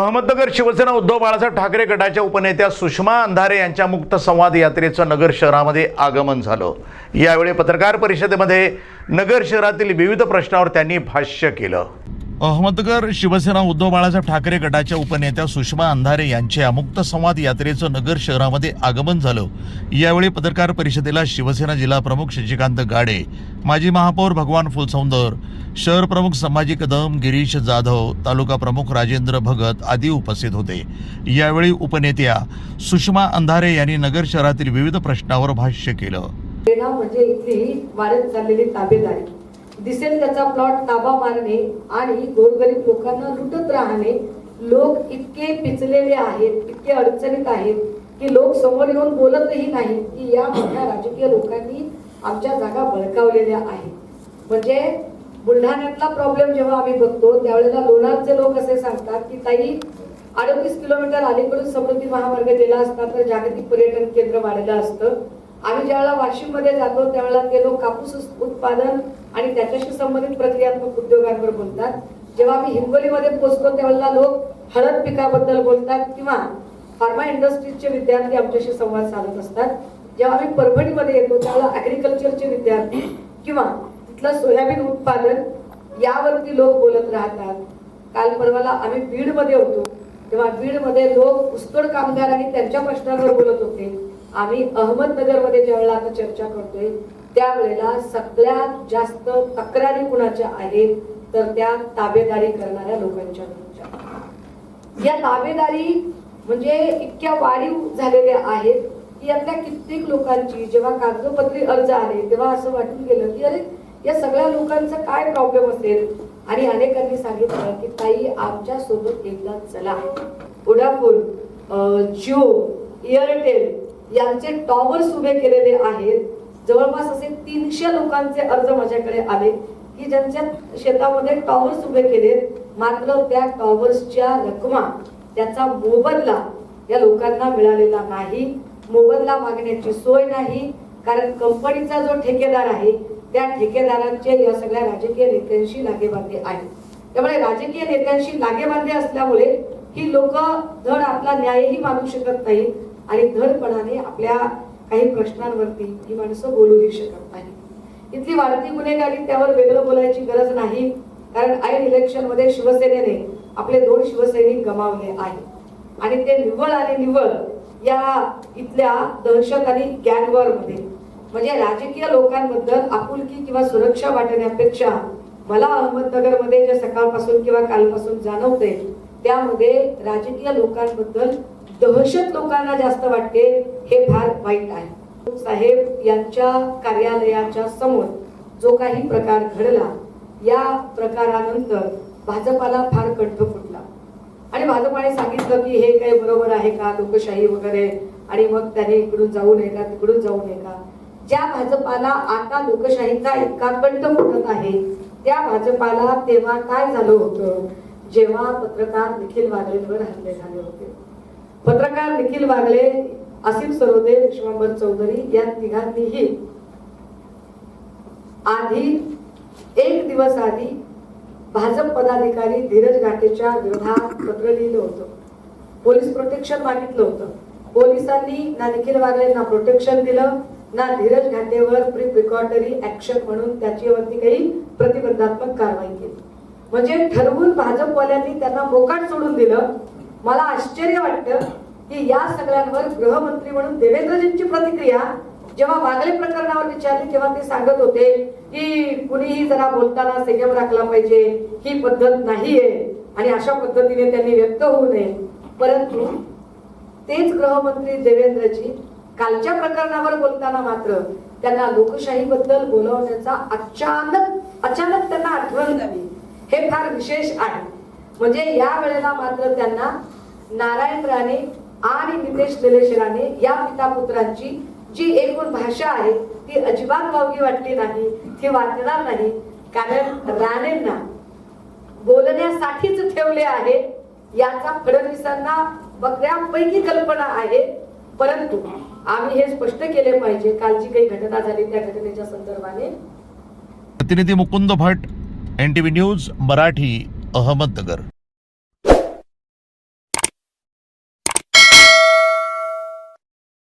अहमदनगर शिवसेना उद्धव बाळासाहेब ठाकरे गटाच्या उपनेत्या सुषमा अंधारे यांच्या मुक्त संवाद यात्रेचं नगर शहरामध्ये आगमन झालं. यावेळी पत्रकार परिषदेमध्ये नगर शहरातील विविध प्रश्नावर त्यांनी भाष्य केलं. अहमदनगर शिवसेना उद्धव बाळासाहेब ठाकरे गटाच्या उपनेत्या सुषमा अंधारे यांच्या मुक्त संवाद यात्रेचं नगर शहरामध्ये आगमन झालं. यावेळी पत्रकार परिषदेला शिवसेना जिल्हा प्रमुख शशिकांत गाडे माजी महापौर भगवान फुलसौंदर शहर प्रमुख संभाजी कदम गिरीश जाधव तालुका प्रमुख राजेंद्र भगत आदी उपस्थित होते. यावेळी उपनेत्या सुषमा अंधारे यांनी नगर शहरातील विविध प्रश्नावर भाष्य केलं. म्हणजे इथली वाढत चाललेली ताबेदारी. दिसेल त्याचा प्लॉट ताबा मारणे आणि गोरगरीब लोकांना लुटत राहणे. लोक इतके पिचलेले आहेत इतके अडचणीत आहेत की लोक समोर येऊन बोलतही नाहीत की या मोठ्या राजकीय लोकांनी आमच्या जागा बळकावलेल्या आहेत. म्हणजे बुलढाण्यातला प्रॉब्लेम जेव्हा आम्ही बघतो त्यावेळेला लोणारचे लोक असे सांगतात की ताई अडतीस किलोमीटर अलीकडून समृद्धी महामार्ग गेला असता तर जागतिक पर्यटन केंद्र वाढलं असतं. आम्ही ज्यावेळेला वाशिममध्ये जातो त्यावेळेला ते लोक कापूस उत्पादन आणि त्याच्याशी संबंधित प्रक्रियात्मक उद्योगांवर बोलतात. जेव्हा आम्ही हिंगोलीमध्ये पोहोचतो त्यावेळेला लोक हळद पिकाबद्दल बोलतात किंवा फार्मा इंडस्ट्रीजचे विद्यार्थी आमच्याशी संवाद साधत असतात. जेव्हा आम्ही परभणीमध्ये येतो त्यावेळेला ॲग्रिकल्चरचे विद्यार्थी किंवा तिथलं सोयाबीन उत्पादन यावरती लोक बोलत राहतात. काल परवाला आम्ही बीडमध्ये होतो तेव्हा बीडमध्ये लोक ऊसतोड कामगार आणि त्यांच्या प्रश्नांवर बोलत होते. आम्ही अहमदनगरमध्ये ज्यावेळेला आता चर्चा करतोय त्यावेळेला सगळ्यात जास्त तक्रारी कुणाच्या आहेत तर त्या ताबेदारी करणाऱ्या लोकांच्या या ताबेदारी म्हणजे इतक्या वाढीव झालेल्या आहेत की यातल्या कित्येक लोकांची जेव्हा कागदोपत्री अर्ज आले तेव्हा असं वाटून गेलं की अरे या सगळ्या लोकांचा काय प्रॉब्लेम असेल? आणि अनेकांनी सांगितलं की ताई आमच्यासोबत एकदा चला. वोडाफोन जिओ एअरटेल यांचे टॉवर्स उभे केलेले आहेत. जवळपास असे तीनशे लोकांचे अर्ज माझ्याकडे आले की ज्यांच्या शेतामध्ये टॉवर्स उभे केले मात्र त्या टॉवर्सच्या रकमा त्याचा मोबदला या लोकांना मिळालेला नाही. मोबदला मागण्याची सोय नाही कारण कंपनीचा जो ठेकेदार आहे त्या ठेकेदारांचे या सगळ्या राजकीय नेत्यांशी लागेबांधे आहेत. त्यामुळे राजकीय नेत्यांशी लागेबांधे असल्यामुळे ही लोक धड आपला न्यायही मागू शकत नाही आणि धडपणाने आपल्या काही प्रश्नांवरती ही माणसं बोलूही शकत नाही इथली वाढती गुन्हेगारी त्यावर वेगळं बोलायची गरज नाही कारण ऐन इलेक्शनमध्ये शिवसेनेने आपले दोन शिवसैनिक गमावले आहेत. आणि ते निव्वळ आणि निव्वळ या इथल्या दहशत आणि गँगवर मध्ये म्हणजे राजकीय लोकांबद्दल आपुलकी किंवा सुरक्षा वाटण्यापेक्षा मला अहमदनगरमध्ये जे सकाळपासून किंवा कालपासून जाणवते त्यामध्ये राजकीय लोकांबद्दल दहशत लोकांना जास्त वाटते हे फार वाईट आहे. साहेब यांच्या कार्यालयाच्या समोर जो काही प्रकार घडला या प्रकारानंतर भाजपाला फार कंठ फुटला. आणि भाजपाने सांगितलं की हे काही बरोबर आहे का लोकशाही वगैरे आणि मग त्याने इकडून जाऊ नये का तिकडून जाऊ नये का? ज्या भाजपाला आता लोकशाहीचा इतका कंठ फुटत आहे त्या भाजपाला तेव्हा काय झालं होतं? जेव्हा पत्रकार निखिल वागलेंवर हल्ले झाले होते. पत्रकार निखिल वागले असीम सरोदे विश्वांबर चौधरी या तिघांनीही आधी एक दिवस आधी भाजप पदाधिकारी धीरज घाटेच्या विरोधात पत्र लिहिलं होतं. पोलीस प्रोटेक्शन मागितलं होतं. पोलिसांनी ना निखिल वागलेंना प्रोटेक्शन दिलं ना धीरज घाटेवर प्री प्रिकॉटरी ऍक्शन म्हणून त्याच्यावरती काही प्रतिबंधात्मक कारवाई केली. म्हणजे ठरवून भाजपवाल्यांनी त्यांना मोकाट सोडून दिलं मला आश्चर्य वाटतं की या सगळ्यांवर गृहमंत्री म्हणून देवेंद्रजींची प्रतिक्रिया जेव्हा वागले प्रकरणावर विचारली तेव्हा ते सांगत होते की कुणीही जरा बोलताना संयम राखला पाहिजे ही पद्धत नाहीये आणि अशा पद्धतीने त्यांनी व्यक्त होऊ नये. परंतु तेच गृहमंत्री देवेंद्रजी कालच्या प्रकरणावर बोलताना मात्र त्यांना लोकशाहीबद्दल बोलवण्याचा अचानक अचानक त्यांना आठवण झाली. हे फार विशेष आहे. म्हणजे या वेळेला मात्र त्यांना नारायण राणे आणि नितेश निलेश राणे या पिता पुत्रांची जी एकूण भाषा आहे ती अजिबात वावगी वाटली नाही ती वाटणार नाही. कारण राणेंना बोलण्यासाठीच ठेवले आहे याचा फडणवीसांना बऱ्यापैकी कल्पना आहे. परंतु आम्ही हे स्पष्ट केले पाहिजे कालची काही घटना झाली त्या घटनेच्या संदर्भाने. प्रतिनिधी Mukund Bhat N T V news Marathi. Ahmednagar.